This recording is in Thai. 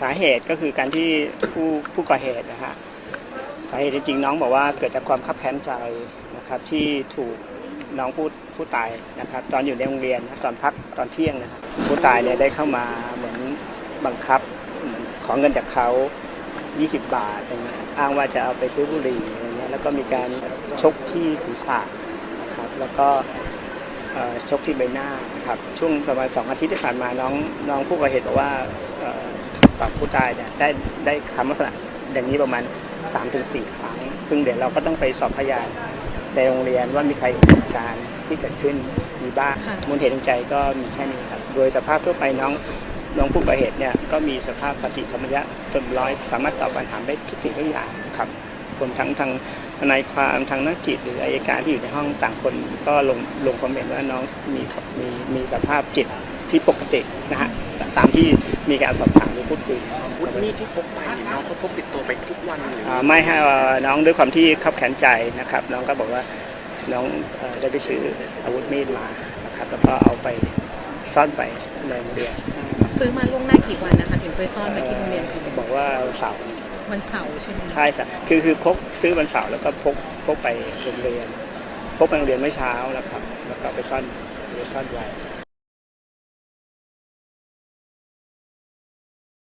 สาเหตุก็คือการที่ผู้ผู้ก่อเหตุนะฮะสาเหตุจริงๆน้องบอกว่าเกิดจากความคับแค้นใจนะครับที่ถูกน้องผู้ผู้ตายนะครับตอนอยู่ในโรงเรียนนะตอนพักตอนเที่ยงนะครับผู้ตายเนี่ยได้เข้ามาเหมือนบังคับขอเงินจากเขา 20 บาทอะไรเงี้ยอ้างว่าจะเอาไปซื้อบุหรี่อะไรเงี้ยแล้วก็มีการชกที่ศีรษะนะครับแล้วก็ชกที่ใบหน้านะครับช่วงประมาณสองอาทิตย์ที่ผ่านมาน้องน้องผู้ก่อเหตุบอกว่า ฝั่งผู้ตายเนี่ยได้ได้คำลักษณะอย่างนี้ประมาณ 3-4 ครั้ง ซึ่งเดี๋ยวเราก็ต้องไปสอบพยานในโรงเรียนว่ามีใครเห็นเหตุการณ์ที่เกิดขึ้นมีบ้างค่ะมูลเหตุจูงใจก็มีแค่นี้ครับ โดยสภาพทั่วไปน้องน้องผู้ก่อเหตุเนี่ยก็มีสภาพสติธรรมยะเต็มร้อย สามารถตอบปัญหาได้ทุกสิ่งทุกอย่างครับรวมทั้งทางทนายความทางนักจิตหรืออายการที่อยู่ในห้องต่างคนก็ลงลงความเห็นว่าน้องมีมีมีสภาพจิต ที่ปกตินะฮะตามที่มีการสอบถามหรือพูดคุยอาวุธมีดที่พกไปเนี่ยน้องเขาพกติดตัวไปทุกวันหรืออ่าไม่ให้อ่าน้องด้วยความที่ขับแขนใจนะครับ น้องก็บอกว่าน้องเอ่อได้ไปซื้ออาวุธมีดมานะครับแล้วก็เอาไปซ่อนไปในโรงเรียนซื้อมาล่วงหน้ากี่วันนะคะ ถึงไปซ่อนไว้ที่โรงเรียนคือบอกว่าเสาร์วันเสาร์ใช่ไหมใช่ครับคือคือพกซื้อวันเสาร์แล้วก็พกพกไปโรงเรียน พกไปโรงเรียนเมื่อเช้านะครับ แล้วก็ไปซ่อนไปซ่อนไว้